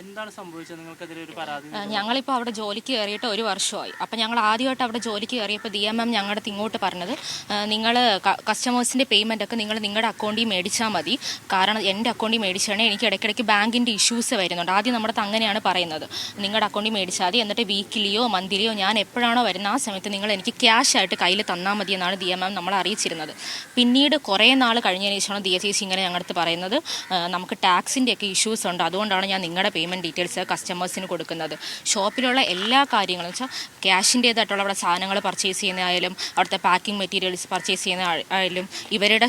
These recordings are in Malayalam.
എന്താണ് സംഭവിച്ചത്? നിങ്ങൾക്കെതിരെ ഒരു പരാതി ഞങ്ങളിപ്പോൾ അവിടെ ജോലിക്ക് കയറിയിട്ട് ഒരു വർഷമായി. അപ്പം ഞങ്ങൾ ആദ്യമായിട്ട് അവിടെ ജോലിക്ക് കയറിയപ്പോൾ ഡി എം എം ഞങ്ങളുടെ ഇങ്ങോട്ട് പറഞ്ഞത് നിങ്ങൾ കസ്റ്റമേഴ്സിന്റെ പേയ്മെന്റ് ഒക്കെ നിങ്ങൾ നിങ്ങളുടെ അക്കൗണ്ടിൽ മേടിച്ചാൽ മതി. കാരണം എന്റെ അക്കൗണ്ടിൽ മേടിച്ചാണ് എനിക്ക് ഇടയ്ക്കിടയ്ക്ക് ബാങ്കിന്റെ ഇഷ്യൂസ് വരുന്നുണ്ട്. ആദ്യം നമ്മുടെ അങ്ങനെയാണ് പറയുന്നത്. നിങ്ങളുടെ അക്കൗണ്ടിൽ മേടിച്ചാൽ മതി. എന്നിട്ട് വീക്കിലിയോ മന്തിലിയോ ഞാൻ എപ്പോഴാണോ വരുന്ന ആ സമയത്ത് നിങ്ങൾ എനിക്ക് ക്യാഷ് ആയിട്ട് കയ്യിൽ തന്നാൽ മതി എന്നാണ് ഡി എം എം നമ്മളെ അറിയിച്ചിരുന്നത്. പിന്നീട് കുറേ നാൾ കഴിഞ്ഞതിന് ശേഷമാണ് ഡി എസ് ഇങ്ങനെ ഞങ്ങളുടെ പറയുന്നത്. നമുക്ക് ടാക്സിന്റെ ഒക്കെ ഇഷ്യൂസ് ഉണ്ട്. അതുകൊണ്ടാണ് ഞാൻ നിങ്ങളുടെ പേയ്മെന്റ് ഡീറ്റെയിൽസ് കസ്റ്റമേഴ്സിന് കൊടുക്കുന്നത്. ഷോപ്പിലുള്ള എല്ലാ കാര്യങ്ങളും വെച്ചാൽ ക്യാഷിന്റേതായിട്ടുള്ള അവിടെ സാധനങ്ങൾ പർച്ചേസ് ചെയ്യുന്നതായാലും അവിടുത്തെ പാക്കിംഗ് മെറ്റീരിയൽസ് പർച്ചേസ് ചെയ്യുന്ന ആയാലും ഇവരുടെ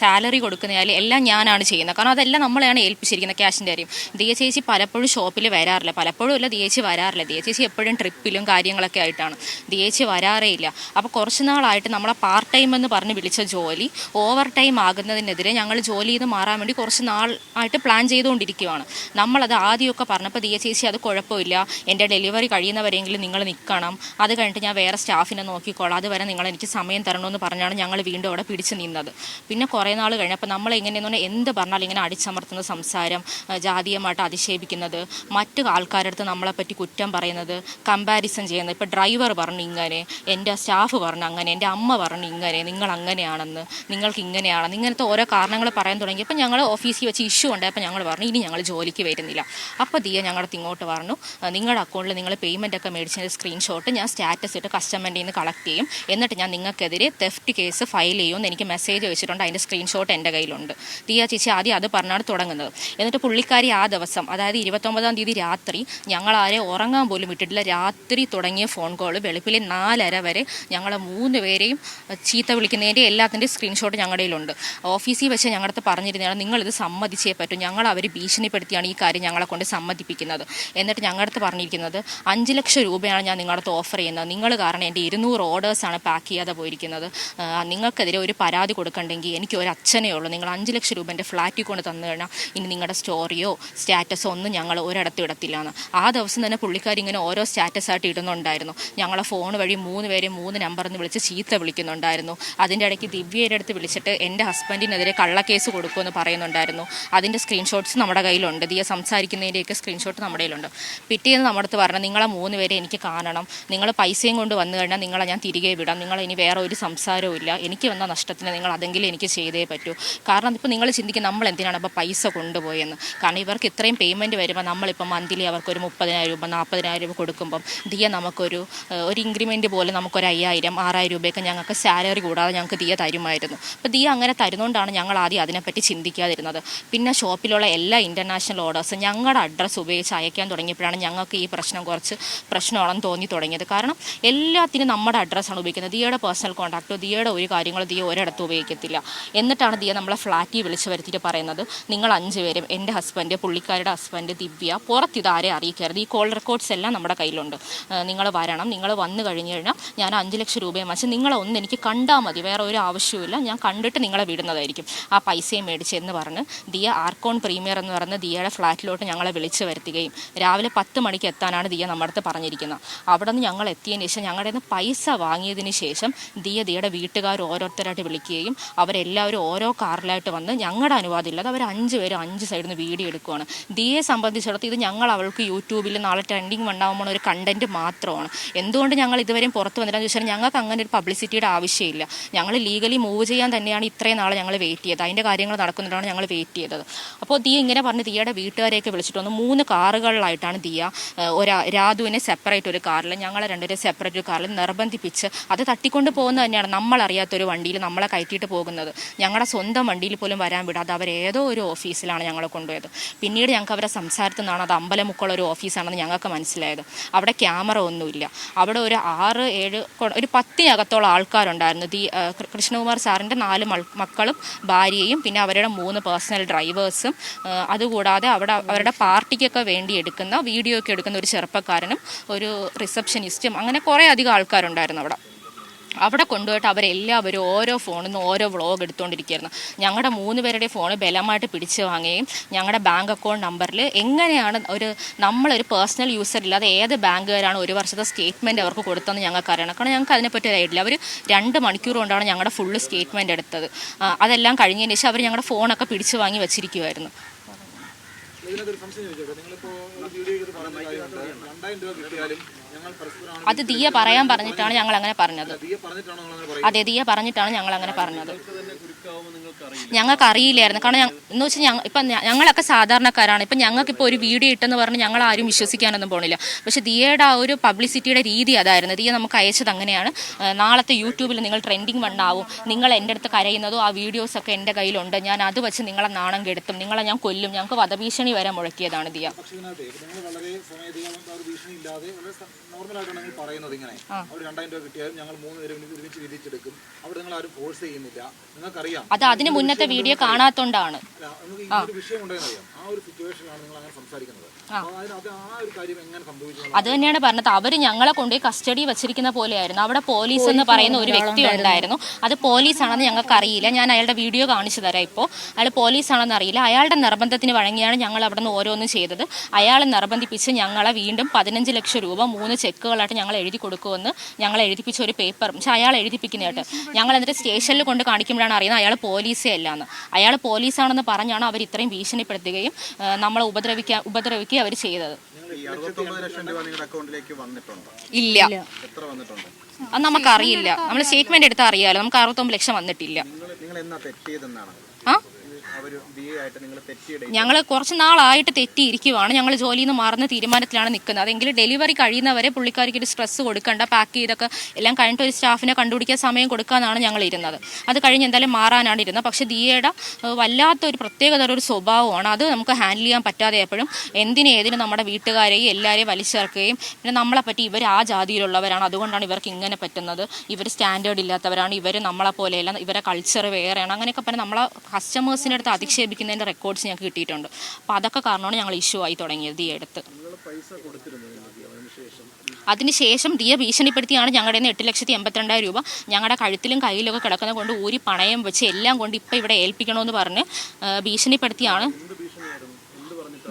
സാലറി കൊടുക്കുന്നതായാലും എല്ലാം ഞാനാണ് ചെയ്യുന്നത്. കാരണം അതെല്ലാം നമ്മളെയാണ് ഏൽപ്പിച്ചിരിക്കുന്നത് ക്യാഷിന്റെ കാര്യം. ദിയ ചേച്ചി പലപ്പോഴും ഷോപ്പിൽ വരാറില്ല. പലപ്പോഴും അല്ല ദിയേച്ചി വരാറില്ല. ദിയ ചേച്ചി എപ്പോഴും ട്രിപ്പിലും കാര്യങ്ങളൊക്കെ ആയിട്ടാണ്. ദിയേച്ചി വരാറേ ഇല്ല. അപ്പോൾ കുറച്ച് നാളായിട്ട് നമ്മളെ പാർട്ട് ടൈം എന്ന് പറഞ്ഞ് വിളിച്ച ജോലി ഓവർ ടൈം ആകുന്നതിനെതിരെ ഞങ്ങൾ ജോലി ചെയ്ത് മാറാൻ വേണ്ടി കുറച്ച് നാളായിട്ട് പ്ലാൻ ചെയ്തുകൊണ്ടിരിക്കുകയാണ് നമ്മളത് ആദ്യമൊക്കെ പറഞ്ഞപ്പോൾ ദിയ ചേച്ചി അത് കുഴപ്പമില്ല. എന്റെ ഡെലിവറി കഴിയുന്നവരെങ്കിലും നിങ്ങൾ നിൽക്കണം. അത് കഴിഞ്ഞിട്ട് ഞാൻ വേറെ സ്റ്റാഫിനെ നോക്കിക്കോളാം. അതുവരെ നിങ്ങൾ എനിക്ക് സമയം തരണമെന്ന് പറഞ്ഞാണ് ഞങ്ങൾ വീണ്ടും അവിടെ പിടിച്ചു നിന്നത്. പിന്നെ കുറേ നാൾ കഴിഞ്ഞപ്പോൾ നമ്മൾ എങ്ങനെയെന്ന് പറഞ്ഞാൽ എന്ത് പറഞ്ഞാലും ഇങ്ങനെ അടിച്ചമർത്തുന്ന സംസാരം ജാതീയമായിട്ട് അധിക്ഷേപിക്കുന്നത് മറ്റു ആൾക്കാരുടെ അടുത്ത് നമ്മളെപ്പറ്റി കുറ്റം പറയുന്നത് കമ്പാരിസൺ ചെയ്യുന്നത്. ഇപ്പോൾ ഡ്രൈവർ പറഞ്ഞു ഇങ്ങനെ എന്റെ സ്റ്റാഫ് പറഞ്ഞു അങ്ങനെ എന്റെ അമ്മ പറഞ്ഞു ഇങ്ങനെ നിങ്ങൾ അങ്ങനെയാണെന്ന് നിങ്ങൾക്ക് ഇങ്ങനെയാണെന്ന് ഇങ്ങനത്തെ ഓരോ കാരണങ്ങൾ പറയാൻ തുടങ്ങിയപ്പോൾ ഞങ്ങൾ ഓഫീസിൽ വെച്ച് ഇഷ്യൂ ഉണ്ടായപ്പോൾ ഞങ്ങൾ പറഞ്ഞു ഇനി ഞങ്ങൾ ജോലിക്ക് വരുന്നില്ല. അപ്പോൾ ദിയ ഞങ്ങളുടെ ഇങ്ങോട്ട് പറഞ്ഞു "ആ, നിങ്ങളുടെ അക്കൗണ്ടിൽ നിങ്ങൾ പേയ്മെന്റ് ഒക്കെ മേടിച്ചതിന്റെ സ്ക്രീൻഷോട്ട് ഞാൻ സ്റ്റാറ്റസ് ഇട്ട് കസ്റ്റമറിന്റെ നിന്ന് കളക്ട് ചെയ്യും. എന്നിട്ട് ഞാൻ നിങ്ങൾക്കെതിരെ തെഫ്റ്റ് കേസ് ഫയൽ ചെയ്യുമെന്ന് എനിക്ക് മെസ്സേജ് വെച്ചിട്ടുണ്ട്. അതിന്റെ സ്ക്രീൻഷോട്ട് എന്റെ കയ്യിലുണ്ട്. ദിയ ചേച്ചി ആദ്യം അത് പറഞ്ഞാണ് തുടങ്ങുന്നത്. എന്നിട്ട് പുള്ളിക്കാരി ആ ദിവസം അതായത് ഇരുപത്തൊമ്പതാം തീയതി രാത്രി ഞങ്ങൾ ആരെ ഉറങ്ങാൻ പോലും വിട്ടിട്ടില്ല. രാത്രി തുടങ്ങിയ ഫോൺ കോൾ വെളുപ്പിലെ നാലര വരെ ഞങ്ങളെ മൂന്ന് പേരെയും ചീത്ത വിളിക്കുന്നതിന്റെ എല്ലാത്തിന്റെ സ്ക്രീൻഷോട്ട് ഞങ്ങളുടെ കയ്യിലുണ്ട്. ഓഫീസിൽ വെച്ച് ഞങ്ങളുടെ അടുത്ത് പറഞ്ഞിരുന്നതാണ് നിങ്ങളിത് സമ്മതിച്ചേ പറ്റൂ. ഞങ്ങൾ അവർ ഭീഷണിപ്പെടുത്തിയാണ് ഈ കാര്യം ഞങ്ങളെ കൊണ്ട് സമ്മതിപ്പിക്കുന്നത്. എന്നിട്ട് ഞങ്ങളടുത്ത് പറഞ്ഞിരിക്കുന്നത് അഞ്ച് ലക്ഷം രൂപയാണ് ഞാൻ നിങ്ങളടുത്ത് ഓഫർ ചെയ്യുന്നത്. നിങ്ങൾ കാരണം എന്റെ ഇരുന്നൂറ് ഓർഡേഴ്സാണ് പാക്ക് ചെയ്യാതെ പോയിരിക്കുന്നത്. നിങ്ങൾക്കെതിരെ ഒരു പരാതി കൊടുക്കണ്ടെങ്കിൽ എനിക്ക് ഒരു അച്ഛനേ ഉള്ളൂ. നിങ്ങൾ അഞ്ച് ലക്ഷം രൂപ എന്റെ ഫ്ലാറ്റിൽ കൊണ്ട് തന്നു കഴിഞ്ഞാൽ ഇനി നിങ്ങളുടെ സ്റ്റോറിയോ സ്റ്റാറ്റസോ ഒന്നും ഞങ്ങൾ ഒരിടത്തും ഇടത്തില്ലാന്ന്. ആ ദിവസം തന്നെ പുള്ളിക്കാർ ഇങ്ങനെ ഓരോ സ്റ്റാറ്റസ് ആയിട്ട് ഇടുന്നുണ്ടായിരുന്നു. ഞങ്ങളെ ഫോൺ വഴി മൂന്ന് പേരെ മൂന്ന് നമ്പറിൽ നിന്ന് വിളിച്ച് ചീത്ത വിളിക്കുന്നുണ്ടായിരുന്നു. അതിന്റെ ഇടയ്ക്ക് ദിവ്യയുടെ അടുത്ത് വിളിച്ചിട്ട് എന്റെ ഹസ്ബൻഡിനെതിരെ കള്ളക്കേസ് കൊടുക്കുമെന്ന് പറയുന്നുണ്ടായിരുന്നു. അതിന്റെ സ്ക്രീൻഷോട്ട്സ് നമ്മുടെ കയ്യിലുണ്ട്. ദിയ സംസാരിക്കുന്നതിന്റെയൊക്കെ സ്ക്രീൻഷോട്ട് നമ്മുടെ കയ്യിലുണ്ട്. പിറ്റേന്ന് നമ്മുടെ അടുത്ത് പറഞ്ഞു നിങ്ങളെ മൂന്ന് പേരെ എനിക്ക് കാണണം. നിങ്ങൾ പൈസയും കൊണ്ട് വന്നു കഴിഞ്ഞാൽ നിങ്ങളെ ഞാൻ തിരികെ വിടാം. നിങ്ങൾ ഇനി വേറെ ഒരു സംസാരവും ഇല്ല. എനിക്ക് വന്ന നഷ്ടത്തിന് നിങ്ങൾ അതെങ്കിലും എനിക്ക് ചെയ്തേ പറ്റൂ. കാരണം ഇപ്പോൾ നിങ്ങൾ ചിന്തിക്കും നമ്മൾ എന്തിനാണ് അപ്പോൾ പൈസ കൊണ്ടുപോയെന്ന്? കാരണം ഇവർക്ക് ഇത്രയും പേയ്മെന്റ് വരുമ്പോൾ നമ്മളിപ്പോൾ മന്ത്ലി അവർക്ക് ഒരു മുപ്പതിനായിരം രൂപ നാൽപ്പതിനായിരം രൂപ കൊടുക്കുമ്പം ദിയ നമുക്കൊരു ഒരു ഇൻക്രിമെന്റ് പോലെ നമുക്കൊരു അയ്യായിരം ആറായിരം രൂപയൊക്കെ ഞങ്ങൾക്ക് സാലറി കൂടാതെ ഞങ്ങൾക്ക് ദിയ തരുമായിരുന്നു. അപ്പോൾ ദിയ അങ്ങനെ തരുന്നതുകൊണ്ടാണ് ഞങ്ങൾ ആദ്യം അതിനെപ്പറ്റി ചിന്തിക്കാതിരുന്നത്. പിന്നെ ഷോപ്പിലുള്ള എല്ലാ ഇന്റർനാഷണൽ ഓർഡേഴ്സും ഞങ്ങളുടെ അഡ്രസ്സ് ഉപയോഗിച്ച് അയക്കാൻ തുടങ്ങിയപ്പോഴാണ് ഞങ്ങൾക്ക് ഈ പ്രശ്നം കുറച്ച് പ്രശ്നമാണെന്ന് തോന്നി തുടങ്ങിയത്. കാരണം എല്ലാത്തിനും നമ്മുടെ അഡ്രസ്സാണ് ഉപയോഗിക്കുന്നത്. ദിയയുടെ പേഴ്സണൽ കോൺടാക്റ്റോ ദിയയുടെ ഒരു കാര്യങ്ങളോ ദിയ ഒരിടത്തും ഉപയോഗിക്കത്തില്ല. എന്നിട്ടാണ് ദിയ നമ്മളെ ഫ്ലാറ്റിൽ വിളിച്ച് വരുത്തിയിട്ട് പറയുന്നത്. നിങ്ങൾ അഞ്ച് പേരും എന്റെ ഹസ്ബൻഡ് പുള്ളിക്കാരുടെ ഹസ്ബൻഡ് ദിവ്യ പുറത്ത് ഇതാരെ അറിയിക്കരുത്. ഈ കോൾ റെക്കോർഡ്സ് എല്ലാം നമ്മുടെ കയ്യിലുണ്ട്. നിങ്ങൾ വരണം. നിങ്ങൾ വന്നു കഴിഞ്ഞ് കഴിഞ്ഞാൽ ഞാൻ അഞ്ച് ലക്ഷം രൂപയും വെച്ച് നിങ്ങളെ ഒന്ന് എനിക്ക് കണ്ടാൽ മതി. വേറെ ഒരു ആവശ്യവുമില്ല. ഞാൻ കണ്ടിട്ട് നിങ്ങളെ വിടുന്നതായിരിക്കും. ആ പൈസയും മേടിച്ചെന്ന് പറഞ്ഞ് ദിയ ആർക്കോൺ പ്രീമിയർ എന്ന് പറഞ്ഞ് ദിയയുടെ ഫ്ലാറ്റിലോട്ട് ഞങ്ങളെ വിളിച്ചു വരുത്തുകയും രാവിലെ പത്ത് മണിക്ക് എത്താനാണ് ദിയ നമ്മുടെ അടുത്ത് പറഞ്ഞിരിക്കുന്നത്. അവിടെ നിന്ന് ഞങ്ങൾ എത്തിയതിന് ശേഷം ഞങ്ങളുടെ നിന്ന് പൈസ വാങ്ങിയതിന് ശേഷം ദിയ ദിയയുടെ വീട്ടുകാർ ഓരോരുത്തരായിട്ട് വിളിക്കുകയും അവരെല്ലാവരും ഓരോ കാറിലായിട്ട് വന്ന് ഞങ്ങളുടെ അനുവാദം ഇല്ലാതെ അവർ അഞ്ച് പേരും അഞ്ച് സൈഡിൽ നിന്ന് വീഡിയോ എടുക്കുകയാണ് ദിയയെ സംബന്ധിച്ചിടത്തോളം ഇത് ഞങ്ങൾ അവൾക്ക് യൂട്യൂബിൽ നാളെ ട്രെൻഡിങ് ഉണ്ടാകുമ്പോൾ ഒരു കണ്ടന്റ് മാത്രമാണ്. എന്തുകൊണ്ട് ഞങ്ങൾ ഇതുവരെയും പുറത്ത് വന്നില്ലെന്ന് ചോദിച്ചാൽ ഞങ്ങൾക്ക് അങ്ങനെ ഒരു പബ്ലിസിറ്റിയുടെ ആവശ്യമില്ല. ഞങ്ങൾ ലീഗലി മൂവ് ചെയ്യാൻ തന്നെയാണ് ഇത്രയും നാൾ ഞങ്ങൾ വെയിറ്റ് ചെയ്തത്. അതിന്റെ കാര്യങ്ങൾ നടക്കുന്നുണ്ടാണ് ഞങ്ങൾ വെയിറ്റ് ചെയ്തത്. അപ്പോൾ ദിയ ഇങ്ങനെ പറഞ്ഞ് ദിയയുടെ വീട്ടുകാരെയൊക്കെ വിളിച്ചിട്ട് വന്നു. മൂന്ന് കാറുകളിലായിട്ടാണ് ദിയ ഒരാ ഒരു രാധുവിനെ സെപ്പറേറ്റ് ഒരു കാറിൽ ഞങ്ങളെ രണ്ടുപേരെ സെപ്പറേറ്റ് ഒരു കാറിൽ നിർബന്ധിപ്പിച്ച് അത് തട്ടിക്കൊണ്ട് പോകുന്നത് തന്നെയാണ് നമ്മളറിയാത്തൊരു വണ്ടിയിൽ നമ്മളെ കയറ്റിയിട്ട് പോകുന്നത്. ഞങ്ങളുടെ സ്വന്തം വണ്ടിയിൽ പോലും വരാൻ വിടാതെ ഏതോ ഒരു ഓഫീസിലാണ് ഞങ്ങളെ കൊണ്ടുപോയത്. പിന്നീട് ഞങ്ങൾക്ക് അവരെ സംസാരത്തിൽ നിന്നാണ് അത് അമ്പലമുക്കുള്ള ഒരു ഓഫീസാണെന്ന് ഞങ്ങൾക്ക് മനസ്സിലായത്. അവിടെ ക്യാമറ ഒന്നുമില്ല. അവിടെ ഒരു ആറ് ഏഴ് ഒരു പത്തിനകത്തോളം ആൾക്കാരുണ്ടായിരുന്നു. ദി കൃഷ്ണകുമാർ സാറിന്റെ നാല് മക്കളും ഭാര്യയും പിന്നെ അവരുടെ മൂന്ന് പേഴ്സണൽ ഡ്രൈവേഴ്സും അതുകൂടാതെ അവിടെ അവരുടെ പാർട്ടിക്കൊക്കെ വേണ്ടി എടുക്കുന്ന വീഡിയോ ഒക്കെ എടുക്കുന്ന ഒരു ചെറുപ്പക്കാരനും ഒരു റിസപ്ഷനിസ്റ്റും അങ്ങനെ കുറേ അധികം ആൾക്കാരുണ്ടായിരുന്നു അവിടെ. അവിടെ കൊണ്ടുപോയിട്ട് അവരെല്ലാവരും ഓരോ ഫോണിൽ നിന്ന് ഓരോ വ്ളോഗ് എടുത്തുകൊണ്ടിരിക്കുകയായിരുന്നു ഞങ്ങളുടെ മൂന്ന് പേരുടെ ഫോൺ ബലമായിട്ട് പിടിച്ചു വാങ്ങുകയും ഞങ്ങളുടെ ബാങ്ക് അക്കൗണ്ട് നമ്പറിൽ എങ്ങനെയാണ് ഒരു നമ്മളൊരു പേഴ്സണൽ യൂസർ ഇല്ലാതെ ഏത് ബാങ്കുകാരാണ് ഒരു വർഷത്തെ സ്റ്റേറ്റ്മെന്റ് അവർക്ക് കൊടുത്തതെന്ന് ഞങ്ങൾക്ക് അറിയണം കാരണം ഞങ്ങൾക്ക് അതിനെപ്പറ്റി ഒരു ഐഡിയ അവർ രണ്ട് മണിക്കൂർ കൊണ്ടാണ് ഞങ്ങളുടെ ഫുള്ള് സ്റ്റേറ്റ്മെന്റ് എടുത്തത്. അതെല്ലാം കഴിഞ്ഞതിന് ശേഷം അവർ ഞങ്ങളുടെ ഫോണൊക്കെ പിടിച്ചു വാങ്ങി വെച്ചിരിക്കുമായിരുന്നു ഇതിനകത്തൊരു സംശയം ചോദിച്ചോട്ടെ? നിങ്ങളിപ്പോ ഒരു വീഡിയോ ചെയ്ത് പറഞ്ഞ രണ്ടായിരം രൂപ കിട്ടിയാലും അത് ദിയ പറയാൻ പറഞ്ഞിട്ടാണ് ഞങ്ങൾ അങ്ങനെ പറഞ്ഞത്. അതെ ദിയ പറഞ്ഞിട്ടാണ് ഞങ്ങൾ അങ്ങനെ പറഞ്ഞത്. ഞങ്ങൾക്ക് അറിയില്ലായിരുന്നു കാരണം എന്ന് വെച്ചാൽ ഞങ്ങൾ ഇപ്പം ഞങ്ങളൊക്കെ സാധാരണക്കാരാണ്. ഇപ്പം ഞങ്ങൾക്ക് ഇപ്പൊ ഒരു വീഡിയോ ഇട്ടെന്ന് പറഞ്ഞ് ഞങ്ങൾ ആരും വിശ്വസിക്കാനൊന്നും പോണില്ല. പക്ഷെ ദിയയുടെ ആ ഒരു പബ്ലിസിറ്റിയുടെ രീതി അതായിരുന്നു. ദിയ നമുക്ക് അയച്ചത് അങ്ങനെയാണ്. നാളത്തെ യൂട്യൂബിൽ നിങ്ങൾ ട്രെൻഡിങ് വണ്ണാവും. നിങ്ങൾ എന്റെ അടുത്ത് കരയുന്നതും ആ വീഡിയോസൊക്കെ എന്റെ കയ്യിലുണ്ട്. ഞാൻ അത് വെച്ച് നിങ്ങളെ നാണം കെടുത്തും. നിങ്ങളെ ഞാൻ കൊല്ലും. ഞങ്ങൾക്ക് വധഭീഷണി വരെ മുഴക്കിയതാണ് ദിയ. നിങ്ങൾ പറയുന്നത് ഇങ്ങനെ അവർ രണ്ടായിരം രൂപ കിട്ടിയാലും ഞങ്ങൾ മൂന്ന് പേരും ഒരുമിച്ച് വിധിച്ചെടുക്കും അവിടെ നിങ്ങൾ ആരും ഫോഴ്സ് ചെയ്യുന്നില്ല. നിങ്ങൾക്കറിയാം. അത് അതിന് മുന്നത്തെ വീഡിയോ കാണാത്തോണ്ടാണ്. നമുക്ക് ഈ ഒരു വിഷയം ഉണ്ടെന്ന് അറിയാം. ആ ഒരു സിറ്റുവേഷനിലാണ് നിങ്ങൾ അങ്ങനെ സംസാരിക്കുന്നത്. അത് തന്നെയാണ് പറഞ്ഞത്. അവർ ഞങ്ങളെ കൊണ്ടുപോയി കസ്റ്റഡി വെച്ചിരിക്കുന്ന പോലെയായിരുന്നു. അവിടെ പോലീസ് എന്ന് പറയുന്ന ഒരു വ്യക്തി ഉണ്ടായിരുന്നു. അത് പോലീസ് ആണെന്ന് ഞങ്ങൾക്ക് അറിയില്ല ഞാൻ അയാളുടെ വീഡിയോ കാണിച്ചു തരാം ഇപ്പോൾ അയാൾ പോലീസ് ആണെന്ന് അറിയില്ല. അയാളുടെ നിർബന്ധത്തിന് വഴങ്ങിയാണ് ഞങ്ങൾ അവിടെ നിന്ന് ഓരോന്നും ചെയ്തത്. അയാളെ നിർബന്ധിപ്പിച്ച് ഞങ്ങളെ വീണ്ടും പതിനഞ്ച് ലക്ഷം രൂപ മൂന്ന് ചെക്കുകളായിട്ട് ഞങ്ങൾ എഴുതി കൊടുക്കുമെന്ന് ഞങ്ങൾ എഴുതിപ്പിച്ച ഒരു പേപ്പർ പക്ഷെ അയാൾ എഴുതിപ്പിക്കുന്നതായിട്ട് ഞങ്ങൾ എന്നിട്ട് സ്റ്റേഷനിൽ കൊണ്ട് കാണിക്കുമ്പോഴാണ് അറിയുന്നത് അയാൾ പോലീസേ അല്ലാന്ന് അയാൾ പോലീസാണെന്ന് പറഞ്ഞാണ് അവർ ഇത്രയും ഭീഷണിപ്പെടുത്തുകയും നമ്മളെ ഉപദ്രവിക്കാൻ ഉപദ്രവിക്കുകയും അവർ ചെയ്തത്. ഇല്ല. അത് നമുക്കറിയില്ല. നമ്മൾ സ്റ്റേറ്റ്മെന്റ് എടുത്താൽ അറിയാലോ. നമുക്ക് അറുപത്തൊമ്പത് ലക്ഷം വന്നിട്ടില്ല. ആ? ബി ആയിട്ട് നിങ്ങൾ ഞങ്ങൾ കുറച്ച് നാളായിട്ട് തെറ്റിയിരിക്കുവാണ്. ഞങ്ങൾ ജോലിയിൽ നിന്ന് മാറുന്ന തീരുമാനത്തിലാണ് നിൽക്കുന്നത്. അതെങ്കിൽ ഡെലിവറി കഴിയുന്നവരെ പുള്ളിക്കാർക്ക് ഒരു സ്ട്രെസ് കൊടുക്കണ്ട പാക്ക് ചെയ്തൊക്കെ എല്ലാം കഴിഞ്ഞിട്ട് ഒരു സ്റ്റാഫിനെ കണ്ടുപിടിക്കാൻ സമയം കൊടുക്കാനാണ് ഞങ്ങൾ ഇരുന്നത്. അത് കഴിഞ്ഞ് എന്തായാലും മാറാനാണ് ഇരുന്നത്. പക്ഷേ ദിയയുടെ വല്ലാത്തൊരു പ്രത്യേകതര ഒരു സ്വഭാവമാണ്. അത് നമുക്ക് ഹാൻഡിൽ ചെയ്യാൻ പറ്റാതെ എപ്പോഴും എന്തിനും ഏതിനും നമ്മുടെ വീട്ടുകാരെയും എല്ലാവരെയും വലിച്ചേർക്കുകയും പിന്നെ നമ്മളെ പറ്റി ഇവർ ആ ജാതിയിലുള്ളവരാണ്. അതുകൊണ്ടാണ് ഇവർക്ക് ഇങ്ങനെ പറ്റുന്നത്. ഇവർ സ്റ്റാൻഡേർഡ് ഇല്ലാത്തവരാണ്. ഇവർ നമ്മളെ പോലെയല്ല ഇവരെ കൾച്ചർ വേറെയാണ്. അങ്ങനെയൊക്കെ പറഞ്ഞ് നമ്മളെ കസ്റ്റമേഴ്സിന്റെ അടുത്ത് അധിക്ഷേപിക്കുന്നതിന്റെ റെക്കോർഡ്സ് ഞങ്ങൾക്ക് കിട്ടിയിട്ടുണ്ട്. അപ്പോൾ അതൊക്കെ കാരണമാണ് ഞങ്ങൾ ഇഷ്യൂ ആയി തുടങ്ങിയത് ഈ അടുത്ത്. അതിനുശേഷം ദിയ ഭീഷണിപ്പെടുത്തിയാണ് ഞങ്ങളുടെ നിന്ന് എട്ട് ലക്ഷത്തി എൺപത്തിരണ്ടായിരം രൂപ ഞങ്ങളുടെ കഴുത്തിലും കയ്യിലൊക്കെ കിടക്കുന്ന കൊണ്ട് ഊരി പണയം വെച്ച് എല്ലാം കൊണ്ട് ഇപ്പം ഇവിടെ ഏൽപ്പിക്കണമെന്ന് പറഞ്ഞ് ഭീഷണിപ്പെടുത്തിയാണ്.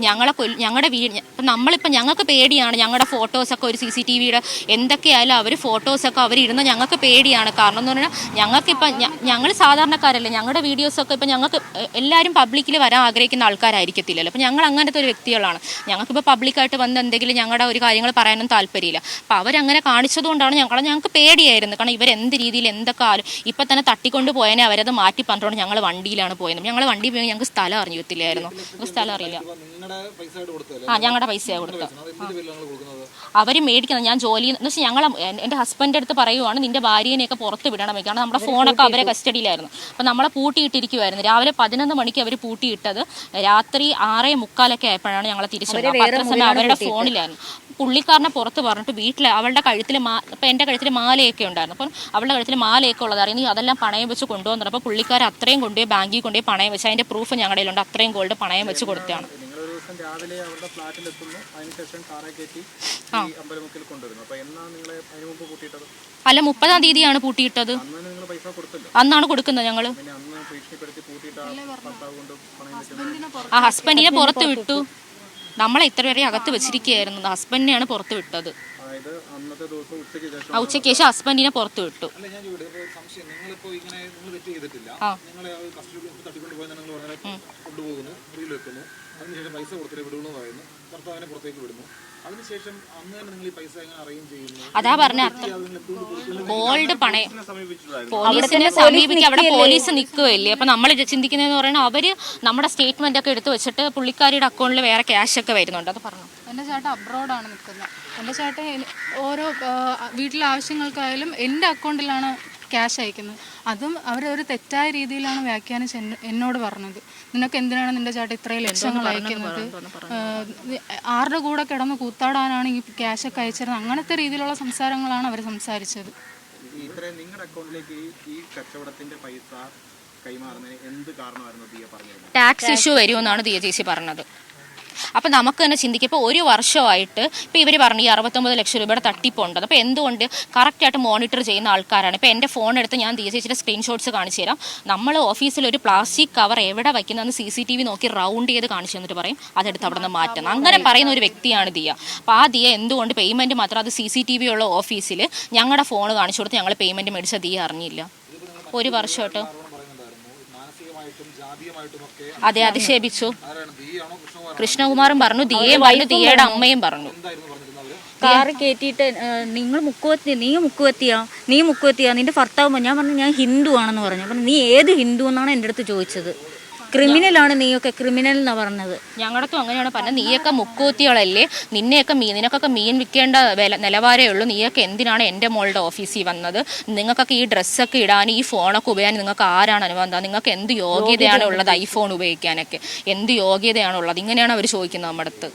ഞങ്ങളെ കൊല്ല ഞങ്ങളുടെ വീട് ഇപ്പം നമ്മളിപ്പോൾ ഞങ്ങൾക്ക് പേടിയാണ് ഞങ്ങളുടെ ഫോട്ടോസൊക്കെ ഒരു സി സി ടി വിയുടെ എന്തൊക്കെയായാലും അവർ ഫോട്ടോസൊക്കെ അവർ ഇരുന്ന് ഞങ്ങൾക്ക് പേടിയാണ്. കാരണം എന്ന് പറഞ്ഞാൽ ഞങ്ങൾക്കിപ്പം ഞങ്ങൾ സാധാരണക്കാരല്ലേ ഞങ്ങളുടെ വീഡിയോസൊക്കെ ഇപ്പം ഞങ്ങൾക്ക് എല്ലാവരും പബ്ലിക്കിൽ വരാൻ ആഗ്രഹിക്കുന്ന ആൾക്കാരായിരിക്കത്തില്ലല്ലോ. അപ്പം ഞങ്ങൾ അങ്ങനത്തെ ഒരു വ്യക്തികളാണ്. ഞങ്ങൾക്കിപ്പോൾ പബ്ലിക്കായിട്ട് വന്ന് എന്തെങ്കിലും ഞങ്ങളുടെ ഒരു കാര്യങ്ങൾ പറയാനും താല്പര്യമില്ല. അപ്പോൾ അവരങ്ങനെ കാണിച്ചതുകൊണ്ടാണ് ഞങ്ങൾ ഞങ്ങൾക്ക് പേടിയായിരുന്നു. കാരണം ഇവരെന്ത് രീതിയിൽ എന്തൊക്കെ ആലും ഇപ്പം തന്നെ തട്ടിക്കൊണ്ട് പോയതിനെ അവരത് മാറ്റി പറഞ്ഞുകൊണ്ട് ഞങ്ങൾ വണ്ടിയിലാണ് പോയത് ഞങ്ങൾ വണ്ടി പോയി ഞങ്ങൾക്ക് സ്ഥലം അറിഞ്ഞു ഞങ്ങൾക്ക് സ്ഥലം അറിയില്ല. ആ ഞങ്ങളുടെ പൈസ. കൊടുത്തത് അവർ മേടിക്കുന്നത് ഞാൻ ജോലി എന്ന് വെച്ചാൽ ഞങ്ങൾ എന്റെ ഹസ്ബൻഡ് അടുത്ത് പറയുവാണ് നിന്റെ ഭാര്യനെയൊക്കെ പുറത്ത് വിടണം കാരണം നമ്മുടെ ഫോണൊക്കെ അവരെ കസ്റ്റഡിയിലായിരുന്നു. അപ്പം നമ്മളെ പൂട്ടിയിട്ടിരിക്കുമായിരുന്നു രാവിലെ പതിനൊന്ന് മണിക്ക് അവർ പൂട്ടിയിട്ടത് രാത്രി ആറേ മുക്കാലൊക്കെ ആയപ്പോഴാണ് ഞങ്ങളെ തിരിച്ചു അപ്പോൾ അത്ര സമയം അവരുടെ ഫോണിലായിരുന്നു. പുള്ളിക്കാരനെ പുറത്ത് പറഞ്ഞിട്ട് വീട്ടിൽ അവളുടെ കഴുത്തിൽ മാ ഇപ്പം എന്റെ കഴുത്തിൽ മാലയൊക്കെ ഉണ്ടായിരുന്നു. അപ്പം അവളുടെ കഴുത്തിൽ മാലയൊക്കെ ഉള്ളത് അറിയുന്നത് അതെല്ലാം പണയം വെച്ച് കൊണ്ടുവന്നിട്ട് അപ്പോൾ പുള്ളിക്കാരൻ അത്രയും കൊണ്ടുപോയി ബാങ്കിൽ കൊണ്ടുപോയി പണയം വെച്ച് അതിന്റെ പ്രൂഫ് ഞങ്ങളുടെ കയ്യിലുണ്ട്. അത്രയും ഗോൾഡ് പണയം വെച്ച് കൊടുത്തതാണ്. ദിവസം രാവിലെ അവരുടെ ഫ്ലാറ്റിൽ എത്തുന്നു. അതിനുശേഷം കാറെ കയറ്റി അമ്പലമുക്കിൽ കൊണ്ടുവരുന്നു. അപ്പൊ എന്നാ നിങ്ങളെ അതിനു മുമ്പ് കൂട്ടിയിട്ടത്? അല്ല മുപ്പതാം തീയതിയാണ് പൂട്ടിയിട്ടത്. അന്ന് നിങ്ങൾ പൈസ കൊടുത്തല്ലോ? അന്നാണ് കൊടുക്കുന്നത് ഞങ്ങൾ. ആ ഹസ്ബൻഡിനെ പുറത്ത് വിട്ടു. നമ്മളെ ഇത്ര വരെ അകത്ത് വെച്ചിരിക്കുകയായിരുന്നു. ഹസ്ബൻഡിനെയാണ് പുറത്തു വിട്ടത്. അതായത് അന്നത്തെ ദിവസം ഉച്ചയ്ക്ക് ശേഷം ആ ഉച്ചയ്ക്ക് ശേഷം ഹസ്ബൻഡിനെ പുറത്തു വിട്ടു. ആ. അതിനുശേഷം പൈസ കൊടുത്തിട്ട് വിടുന്നു പറയുന്നു. ഭർത്താവിനെ പുറത്തേക്ക് വിടുന്നു. അതിനുശേഷം അന്ന് തന്നെ നിങ്ങൾ ഈ പൈസ എങ്ങനെ അറേഞ്ച് ചെയ്യുന്നു? അതാ പറഞ്ഞ ഗോൾഡ് പണയം. പോലീസിനെ സമീപിക്കുക അവിടെ പോലീസ് നിൽക്കുകയല്ലേ? അപ്പൊ നമ്മൾ ചിന്തിക്കുന്നതെന്ന് പറയുന്നത് അവർ നമ്മുടെ സ്റ്റേറ്റ്മെന്റ് ഒക്കെ എടുത്തു വെച്ചിട്ട് പുള്ളിക്കാരിയുടെ അക്കൗണ്ടിൽ വേറെ ക്യാഷ് ഒക്കെ വരുന്നുണ്ട്. അത് പറഞ്ഞു? എന്റെ ചേട്ടൻ ആണ് നിൽക്കുന്നത്. എന്റെ ചേട്ടൻ ഓരോ വീട്ടിലെ ആവശ്യങ്ങൾക്കായാലും എന്റെ അക്കൗണ്ടിലാണ് ക്യാഷ് അയക്കുന്നത്. അതും അവർ ഒരു തെറ്റായ രീതിയിലാണ് വ്യാഖ്യാനിച്ച് എന്നോട് പറഞ്ഞത്. നിനക്ക് എന്തിനാണ് നിന്റെ ചേട്ടൻ ഇത്രയും ലക്ഷങ്ങൾ അയക്കുന്നത്? ആരുടെ കൂടെ കിടന്ന് കൂത്താടാനാണ് ഈ ക്യാഷ് ഒക്കെ അയച്ചിരുന്നത്? അങ്ങനത്തെ രീതിയിലുള്ള സംസാരങ്ങളാണ് അവർ സംസാരിച്ചത്. നിങ്ങളുടെ അക്കൗണ്ടിലേക്ക് ഈ കച്ചവടത്തിന്റെ പൈസ കൈമാറുന്നതിന് എന്ത് കാരണമായിരുന്നു ടാക്സ് ഇഷ്യൂ വരുമെന്നാണ് ദിയ ചേച്ചി പറഞ്ഞത്. അപ്പം നമുക്ക് തന്നെ ചിന്തിക്കുക ഇപ്പോൾ ഒരു വർഷമായിട്ട് ഇപ്പോൾ ഇവർ പറഞ്ഞു ഈ അറുപത്തൊമ്പത് ലക്ഷം രൂപയുടെ തട്ടിപ്പുണ്ട്. അപ്പോൾ എന്തുകൊണ്ട് കറക്റ്റായിട്ട് മോണിറ്റർ ചെയ്യുന്ന ആൾക്കാരാണ്? ഇപ്പോൾ എന്റെ ഫോൺ എടുത്ത് ഞാൻ ദീ ചേച്ചിയുടെ സ്ക്രീൻഷോട്ട്സ് കാണിച്ചു തരാം. നമ്മൾ ഓഫീസിൽ ഒരു പ്ലാസ്റ്റിക് കവർ എവിടെ വയ്ക്കുന്നതെന്ന് സി സി ടി വി നോക്കി റൗണ്ട് ചെയ്ത് കാണിച്ചു തന്നിട്ട് പറയും. അതെടുത്ത് അവിടെ നിന്ന് മാറ്റണം അങ്ങനെ പറയുന്ന ഒരു വ്യക്തിയാണ് ദിയ. അപ്പോൾ ആ ദിയ എന്തുകൊണ്ട് പേയ്മെന്റ് മാത്രം അത് സി സി ടി വി ഉള്ള ഓഫീസിൽ ഞങ്ങളുടെ ഫോൺ കാണിച്ചു കൊടുത്ത് ഞങ്ങൾ പേയ്മെന്റ് മേടിച്ച ദിയ അറിഞ്ഞില്ല? ഒരു വർഷമായിട്ട് പറയുന്നുണ്ടായിരുന്നു മാനസികമായിട്ടും ജാതീയമായിട്ടും ഒക്കെ അതെ അധിക്ഷേപിച്ചു കൃഷ്ണകുമാറും പറഞ്ഞു. ദിയെ വൈകിട്ട് ദിയയുടെ അമ്മയും പറഞ്ഞു. കാറ് കയറ്റിയിട്ട് നിങ്ങൾ മുക്കുവത്തി നീ മുക്കുവത്തിയാ? നീ മുക്കുവത്തിയാ? നിന്റെ ഭർത്താവ് ഞാൻ പറഞ്ഞു ഞാൻ ഹിന്ദു ആണെന്ന് പറഞ്ഞു പറഞ്ഞു നീ ഏത് ഹിന്ദു എന്നാണ് എന്റെ അടുത്ത് ചോദിച്ചത്. ക്രിമിനലാണ് നീയൊക്കെ ക്രിമിനൽ എന്ന് പറഞ്ഞത്? ഞങ്ങളടുത്തും അങ്ങനെയാണ് പറഞ്ഞത്. നീയൊക്കെ മുക്കൂത്തികളല്ലേ നിന്നെയൊക്കെ മീൻ നിനക്കൊക്കെ മീൻ വിൽക്കേണ്ട വില നിലവാരമേ ഉള്ളൂ. നീയൊക്കെ എന്തിനാണ് എന്റെ മോളുടെ ഓഫീസിൽ വന്നത്? നിങ്ങൾക്കൊക്കെ ഈ ഡ്രസ്സൊക്കെ ഇടാൻ ഈ ഫോണൊക്കെ ഉപയോഗിക്കാൻ നിങ്ങൾക്ക് ആരാണ് അനുബന്ധം നിങ്ങൾക്ക് എന്ത് യോഗ്യതയാണ് ഉള്ളത് ഐഫോൺ ഉപയോഗിക്കാനൊക്കെ? എന്ത് യോഗ്യതയാണ് ഉള്ളത്? ഇങ്ങനെയാണ് അവർ ചോദിക്കുന്നത് നമ്മുടെ അടുത്ത്.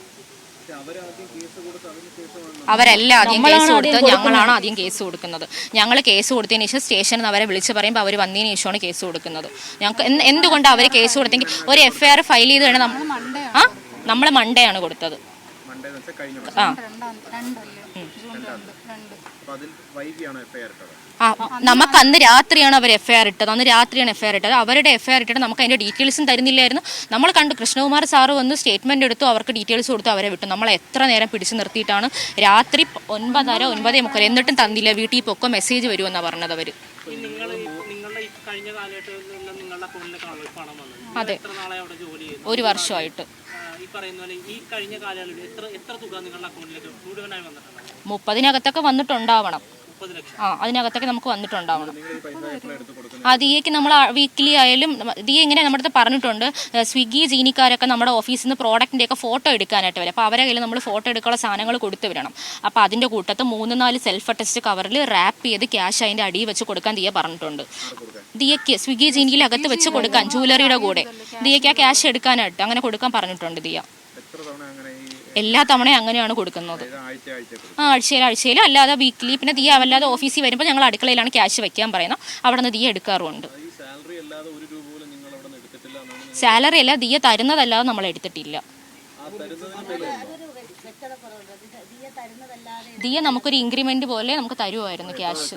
അവരല്ല ആദ്യം കേസ് കൊടുത്തത്. ഞങ്ങളാണ് ആദ്യം കേസ് കൊടുക്കുന്നത്. ഞങ്ങൾ കേസ് കൊടുത്തതിന് ശേഷം സ്റ്റേഷനിൽ നിന്ന് അവരെ വിളിച്ച് പറയുമ്പോൾ അവർ വന്നതിന് ശേഷമാണ് കേസ് കൊടുക്കുന്നത്. ഞങ്ങൾക്ക് എന്തുകൊണ്ട് എന്തുകൊണ്ടാണ് അവർ കേസ് കൊടുത്തെങ്കിൽ ഒരു എഫ് ഐ ആർ ഫയൽ ചെയ്ത് വേണം നമ്മൾ ആ? നമ്മൾ മൺഡേ ആണ് കൊടുത്തത് ആ. നമുക്ക് അന്ന് രാത്രിയാണ് അവർ എഫ്ഐആർ ആർ ഇട്ടത്. അന്ന് രാത്രിയാണ് എഫ്ഐആർ ഇട്ടത്. അവരുടെ എഫ്ഐആർ ഇട്ടിട്ട് നമുക്ക് അതിന്റെ ഡീറ്റെയിൽസും തരുന്നില്ലായിരുന്നു. നമ്മൾ കണ്ടു കൃഷ്ണകുമാർ സാറ് വന്ന് സ്റ്റേറ്റ്മെന്റ് എടുത്തു അവർക്ക് ഡീറ്റെയിൽസ് കൊടുത്തു അവരെ വിട്ടു. നമ്മൾ എത്ര നേരം പിടിച്ചു നിർത്തിയിട്ടാണ് രാത്രി ഒൻപതര ഒൻപതേ മുക്കാൽ എന്നിട്ടും തന്നില്ല. വീട്ടിൽ പൊക്കോ മെസ്സേജ് വരുമെന്നാണ് പറഞ്ഞത് അവർ അതെ. ഒരു വർഷമായിട്ട്. മുപ്പതിനകത്തൊക്കെ വന്നിട്ടുണ്ടാവണം. ആ അതിനകത്തൊക്കെ നമുക്ക് വന്നിട്ടുണ്ടാവണം. ആ ദിയയ്ക്ക് നമ്മൾ വീക്കിലി ആയാലും ദിയ ഇങ്ങനെ നമ്മുടെ അടുത്ത് പറഞ്ഞിട്ടുണ്ട് സ്വിഗ്ഗി ജീനിക്കാരൊക്കെ നമ്മുടെ ഓഫീസിൽ നിന്ന് പ്രോഡക്റ്റിന്റെ ഒക്കെ ഫോട്ടോ എടുക്കാനായിട്ട് വരും. അപ്പോൾ അവരെ കയ്യിൽ നമ്മൾ ഫോട്ടോ എടുക്കാനുള്ള സാധനങ്ങൾ കൊടുത്തു വിടണം. അപ്പോൾ അതിന്റെ കൂട്ടത്ത് മൂന്ന് നാല് സെൽഫ് അറ്റസ്റ്റ് കവറിൽ റാപ്പ് ചെയ്ത് ക്യാഷ് അതിന്റെ അടിയിൽ വെച്ച് കൊടുക്കാൻ ദിയ പറഞ്ഞിട്ടുണ്ട്. ദിയയ്ക്ക് സ്വിഗ്ഗി ജീനിയിൽ അകത്ത് വെച്ച് കൊടുക്കാൻ ജൂവലറിയുടെ കൂടെ. ദിയയ്ക്ക് ആ ക്യാഷ് എടുക്കാനായിട്ട് അങ്ങനെ കൊടുക്കാൻ പറഞ്ഞിട്ടുണ്ട് ദിയ എത്ര തവണ അങ്ങനെ ഈ എല്ലാ തവണയും അങ്ങനെയാണ് കൊടുക്കുന്നത്. ആ ആഴ്ചയിൽ ആഴ്ചയിൽ. അല്ലാതെ വീക്കിലി പിന്നെ തീ അല്ലാതെ ഓഫീസിൽ വരുമ്പോൾ ഞങ്ങൾ അടുക്കളയിലാണ് ക്യാഷ് വെക്കാൻ പറയുന്നത്. അവിടെ നിന്ന് ദിയ എടുക്കാറുണ്ട് സാലറി അല്ല ദിയ തരുന്നതല്ലാതെ നമ്മൾ എടുത്തിട്ടില്ല. ദിയ നമുക്കൊരു ഇൻക്രിമെന്റ് പോലെ നമുക്ക് തരുമായിരുന്നു ക്യാഷ്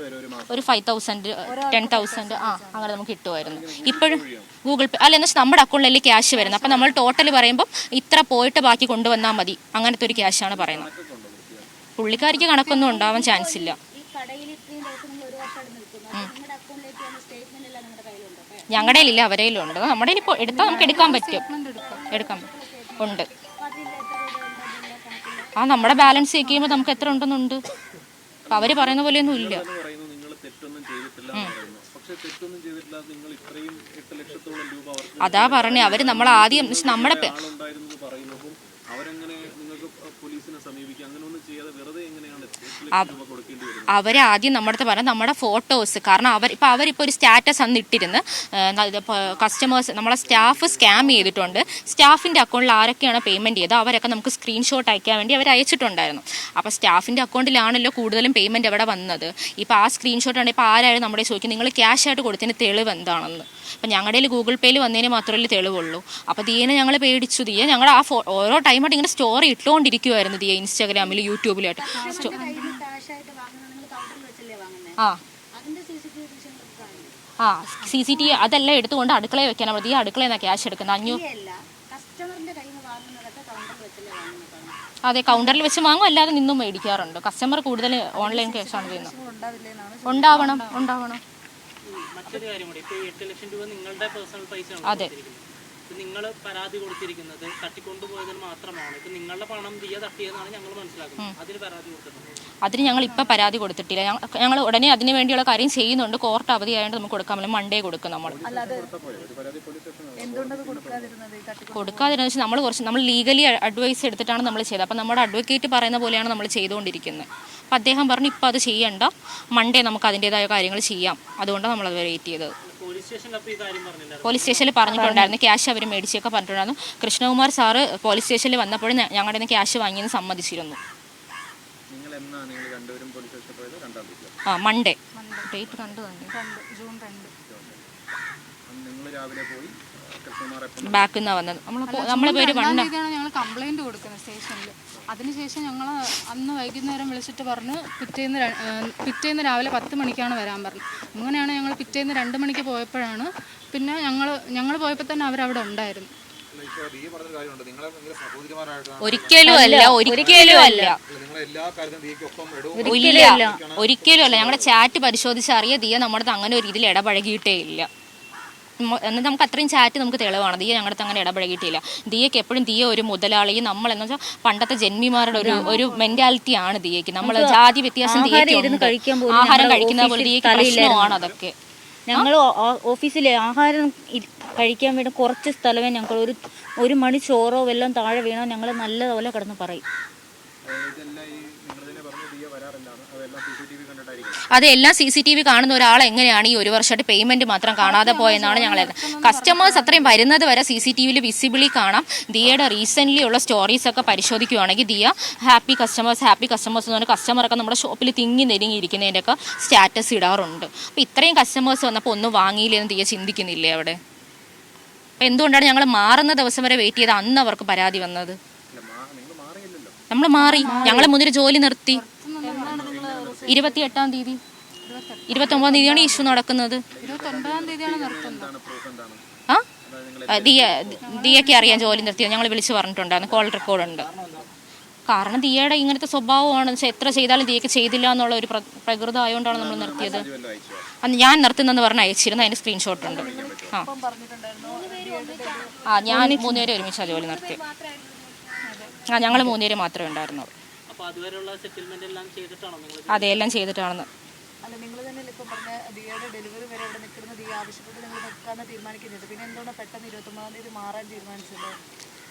ഒരു ഫൈവ് തൗസൻഡ് ടെൻ തൗസൻഡ് ആ അങ്ങനെ നമുക്ക് കിട്ടുമായിരുന്നു ഇപ്പോഴും ഗൂഗിൾ പേ അല്ല എന്ന് വെച്ചാൽ നമ്മുടെ അക്കൗണ്ടിൽ ക്യാഷ് വരുന്നത്. അപ്പം നമ്മൾ ടോട്ടൽ പറയുമ്പോൾ ഇത്ര പോയിട്ട് ബാക്കി കൊണ്ടുവന്നാൽ മതി. അങ്ങനത്തെ ഒരു ക്യാഷാണ് പറയുന്നത്. പുള്ളിക്കാരിക്ക് കണക്കൊന്നും ഉണ്ടാവാൻ ചാൻസ് ഇല്ല. ഞങ്ങളുടെ ഇല്ല അവരേലും ഉണ്ട്. നമ്മുടെ ഇപ്പോൾ എടുത്താൽ നമുക്ക് എടുക്കാൻ പറ്റും. എടുക്കാൻ ഉണ്ട്. ആ നമ്മുടെ ബാലൻസ് ചെക്ക് ചെയ്യുമ്പോൾ നമുക്ക് എത്ര ഉണ്ടെന്നുണ്ട്. അപ്പം അവർ പറയുന്ന പോലെയൊന്നും ഇല്ല. അതാ പറഞ്ഞേ അവർ നമ്മൾ ആദ്യം നമ്മുടെ അവർ ആദ്യം നമ്മുടെ അടുത്ത് പറഞ്ഞ നമ്മുടെ ഫോട്ടോസ്. കാരണം അവർ ഇപ്പോൾ അവരിപ്പോൾ ഒരു സ്റ്റാറ്റസ് അന്ന് ഇട്ടിരുന്ന് കസ്റ്റമേഴ്സ് നമ്മളെ സ്റ്റാഫ് സ്കാം ചെയ്തിട്ടുണ്ട്. സ്റ്റാഫിന്റെ അക്കൗണ്ടിൽ ആരൊക്കെയാണ് പേയ്മെന്റ് ചെയ്തത് അവരൊക്കെ നമുക്ക് സ്ക്രീൻഷോട്ട് അയക്കാൻ വേണ്ടി അവർ അയച്ചിട്ടുണ്ടായിരുന്നു. അപ്പോൾ സ്റ്റാഫിന്റെ അക്കൗണ്ടിലാണല്ലോ കൂടുതലും പേയ്മെന്റ് അവിടെ വന്നത്. ഇപ്പോൾ ആ സ്ക്രീൻഷോട്ട് ആണ് ഇപ്പോൾ ആരായാലും നമ്മുടെ ചോദിക്കും നിങ്ങൾ ക്യാഷ് ആയിട്ട് കൊടുത്തതിന് തെളിവ് എന്താണെന്ന്? അപ്പോൾ ഞങ്ങളുടെ ഗൂഗിൾ പേയിൽ വന്നതിന് മാത്രമല്ലേ തെളിവുള്ളൂ. അപ്പോൾ ദീനെ ഞങ്ങൾ പേടിച്ചു. ദിയ ഞങ്ങൾ ആ ഫോ ഓരോ ടൈമായിട്ട് ഇങ്ങനെ സ്റ്റോറി ഇട്ടുകൊണ്ടിരിക്കുമായിരുന്നു ദിയ ഇൻസ്റ്റാഗ്രാമിൽ യൂട്യൂബിലായിട്ട് സ്റ്റോ- കാശായിട്ട് വാങ്ങുന്നത് നിങ്ങൾ കൗണ്ടറിൽ വെച്ചല്ലേ വാങ്ങുന്നത് ആ. സി സി ടി ആ സി സി അതെല്ലാം എടുത്തുകൊണ്ട് അടുക്കളയിൽ വെക്കാനാണ് മതി ഈ അടുക്കളയിൽ നിന്നാണ് ക്യാഷ് എടുക്കുന്നത്. അഞ്ഞൂറ് അതെ കൗണ്ടറിൽ വെച്ച് വാങ്ങും അല്ലാതെ നിന്നും മേടിക്കാറുണ്ട്. കസ്റ്റമർ കൂടുതൽ ഓൺലൈൻ ക്യാഷാണ് ചെയ്യുന്നത്. ഉണ്ടാവണം ഉണ്ടാവണം. മറ്റൊരു നിങ്ങൾ പരാതി കൊടുത്തിരിക്കുന്നത് തട്ടിക്കൊണ്ടുപോയതിന് മാത്രമാണ്. ഇപ്പൊ നിങ്ങളുടെ പണം ദിയ തട്ടിയെന്നാണ് ഞങ്ങൾ മനസ്സിലാക്കുന്നത്. അതിന് പരാതി കൊടുത്തിട്ടുണ്ട്? അതിന് ഞങ്ങൾ ഇപ്പം പരാതി കൊടുത്തിട്ടില്ല. ഞങ്ങൾ ഉടനെ അതിന് വേണ്ടിയുള്ള കാര്യം ചെയ്യുന്നുണ്ട്. കോർട്ട് അവധി ആയതുകൊണ്ട് നമുക്ക് കൊടുക്കാൻ പറ്റില്ല. മൺഡേ കൊടുക്കും നമ്മൾ കൊടുക്കാതിരുന്ന വെച്ചാൽ നമ്മൾ കുറച്ച് നമ്മൾ ലീഗലി അഡ്വൈസ് എടുത്തിട്ടാണ് നമ്മൾ ചെയ്തത്. അപ്പം നമ്മുടെ അഡ്വക്കേറ്റ് പറയുന്ന പോലെയാണ് നമ്മൾ ചെയ്തുകൊണ്ടിരിക്കുന്നത്. അപ്പം അദ്ദേഹം പറഞ്ഞു ഇപ്പം അത് ചെയ്യണ്ട. മൺഡേ നമുക്ക് അതിന്റെതായ കാര്യങ്ങൾ ചെയ്യാം. അതുകൊണ്ടാണ് നമ്മളത് വെയിറ്റ് ചെയ്തത്. പോലീസ് സ്റ്റേഷനിൽ കാര്യം പറഞ്ഞില്ല പോലീസ് സ്റ്റേഷനിൽ പറഞ്ഞിട്ടുണ്ടായിരുന്നു. ക്യാഷ് അവർ മേടിച്ചൊക്കെ പറഞ്ഞിട്ടുണ്ടായിരുന്നു. കൃഷ്ണകുമാർ സാറ് പോലീസ് സ്റ്റേഷനിൽ വന്നപ്പോഴും ഞങ്ങളുടെ നിന്ന് ക്യാഷ് വാങ്ങിയെന്ന് സമ്മതിച്ചിരുന്നു. ആ മൺഡേ ഡേറ്റ് കണ്ടു ജൂൺ രണ്ട്. നിങ്ങൾ രാവിലെ പോയി ബാക്കിൽ നിന്നാണ് വന്നത്. നമ്മൾ നമ്മളെ പേര് വന്നു വണ്ണ ഞങ്ങൾ കംപ്ലൈന്റ് കൊടുക്കുന്നത് സ്റ്റേഷനിൽ അതിനുശേഷം ഞങ്ങൾ അന്ന് വൈകുന്നേരം വിളിച്ചിട്ട് പറഞ്ഞു പിറ്റേന്ന് പിറ്റേന്ന് രാവിലെ പത്ത് മണിക്കാണ് വരാൻ പറഞ്ഞു അങ്ങനെയാണ് ഞങ്ങൾ പിറ്റേന്ന് രണ്ട് മണിക്ക് പോയപ്പോഴാണ് പിന്നെ ഞങ്ങൾ ഞങ്ങൾ പോയപ്പോൾ തന്നെ അവരവിടെ ഉണ്ടായിരുന്നു. ഒരിക്കലും അല്ല ഒരിക്കലും അല്ല. ഒരിക്കലും അല്ല. ഞങ്ങളുടെ ചാറ്റ് പരിശോധിച്ച് അറിയ ദിയ നമ്മുടെ അങ്ങനെ ഒരു ഇതിൽ ഇടപഴകിയിട്ടേ ഇല്ല. എന്നിട്ട് നമുക്ക് അത്രയും ചാറ്റ് നമുക്ക് തെളിവാണ്. ദീയ ഞങ്ങളുടെ അങ്ങനെ ഇടപഴകിയിട്ടില്ല. ദിയക്ക് എപ്പോഴും ദീയ ഒരു മുതലാളി നമ്മൾ എന്ന് വെച്ചാൽ പണ്ടത്തെ ജന്മിമാരുടെ ഒരു ഒരു മെന്റാലിറ്റി ആണ് ദിയക്ക് നമ്മൾ ജാതി വ്യത്യാസം ആഹാരം ദിയക്ക് കഴിക്കുന്ന പോലെ ദിയക്ക് പ്രശ്നമാണ് അതൊക്കെ. ഞങ്ങൾ ഓഫീസിലെ ആഹാരം കഴിക്കാൻ വേണ്ടി കുറച്ച് സ്ഥലമേ ഞങ്ങൾ ഒരു ഒരു മണി ചോറോ വല്ലതും താഴെ വീണോ ഞങ്ങൾ നല്ലതുപോലെ കിടന്ന് പറയും ഇതെല്ലാം ഈ നിങ്ങൾ തന്നെ പറഞ്ഞു ദിയ വരാറില്ലാണ് അതെല്ലാം സി സി ടി വി കണ്ടിട്ടായിരിക്കും അതെല്ലാം സി സി ടി വി കാണുന്ന ഒരാൾ എങ്ങനെയാണ് ഈ ഒരു വർഷമായിട്ട് പേയ്മെന്റ് മാത്രം കാണാതെ പോയെന്നാണ് ഞങ്ങൾ കസ്റ്റമേഴ്സ് അത്രയും വരുന്നത് വരെ സി സി ടി വിയിൽ വിസിബിളി കാണാം. ദിയയുടെ റീസെന്റ് ഉള്ള സ്റ്റോറീസ് ഒക്കെ പരിശോധിക്കുകയാണെങ്കിൽ Diya happy customers happy customers എന്ന് പറഞ്ഞാൽ കസ്റ്റമറൊക്കെ നമ്മുടെ ഷോപ്പിൽ തിങ്ങി നെരുങ്ങിയിരിക്കുന്നതിന്റെ ഒക്കെ സ്റ്റാറ്റസ് ഇടാറുണ്ട്. അപ്പോൾ ഇത്രയും കസ്റ്റമേഴ്സ് വന്നപ്പോൾ ഒന്നും വാങ്ങിയില്ലെന്ന് ദിയ ചിന്തിക്കുന്നില്ലേ അവിടെ? അപ്പോൾ എന്തുകൊണ്ടാണ് ഞങ്ങൾ മാറുന്ന ദിവസം വരെ വെയിറ്റ് ചെയ്ത് അന്ന് അവർക്ക് പരാതി വന്നത്? നമ്മൾ മാറി. ഞങ്ങളെ മുന്നിൽ ജോലി നിർത്തി. ഇരുപത്തി എട്ടാം തീയതി. ഇരുപത്തി ഒമ്പതാം തീയതിയാണ് ഇഷ്യൂ നടക്കുന്നത്. ആ? ദിയ ദിയയ്ക്ക് അറിയാൻ ജോലി നിർത്തിയത്. ഞങ്ങൾ വിളിച്ച് പറഞ്ഞിട്ടുണ്ടായിരുന്നു കോൾ റെക്കോർഡ് ഉണ്ട്. കാരണം ദിയയുടെ ഇങ്ങനത്തെ സ്വഭാവമാണ്. എത്ര ചെയ്താലും ദിയക്ക് ചെയ്തില്ല എന്നുള്ള ഒരു പ്ര- പ്രകൃതം ആയതുകൊണ്ടാണ് നമ്മൾ നിർത്തിയത്. അന്ന് ഞാൻ നിർത്തുന്നെന്ന് പറഞ്ഞ് അയച്ചിരുന്നു. അതിന് സ്ക്രീൻഷോട്ട് ഉണ്ട്. ആ. ആ ഞാൻ മൂന്നുപേരെ ഒരുമിച്ചാണ് ജോലി നിർത്തി ആ ഞങ്ങൾ മൂന്നുപേര് മാത്രമേ ഉണ്ടായിരുന്നുള്ളൂ. അതുവരെയുള്ള സെറ്റിൽമെന്റ് എല്ലാം ചെയ്തിട്ടാണോ നിങ്ങൾ അതെല്ലാം ചെയ്തിട്ടാണെന്ന്. അല്ല നിങ്ങൾ തന്നെ ഇപ്പം പറഞ്ഞ ദിയയുടെ ഡെലിവറി വരെ ഇവിടെ നിൽക്കുന്ന ദിയ ആവശ്യപ്പെട്ട് നിങ്ങൾ നിൽക്കാന്ന് തീരുമാനിക്കുന്നത് പിന്നെ എന്തുകൊണ്ട് പെട്ടെന്ന് ഇരുപത്തൊമ്പതാം തീയതി മാറാൻ തീരുമാനിച്ചത്?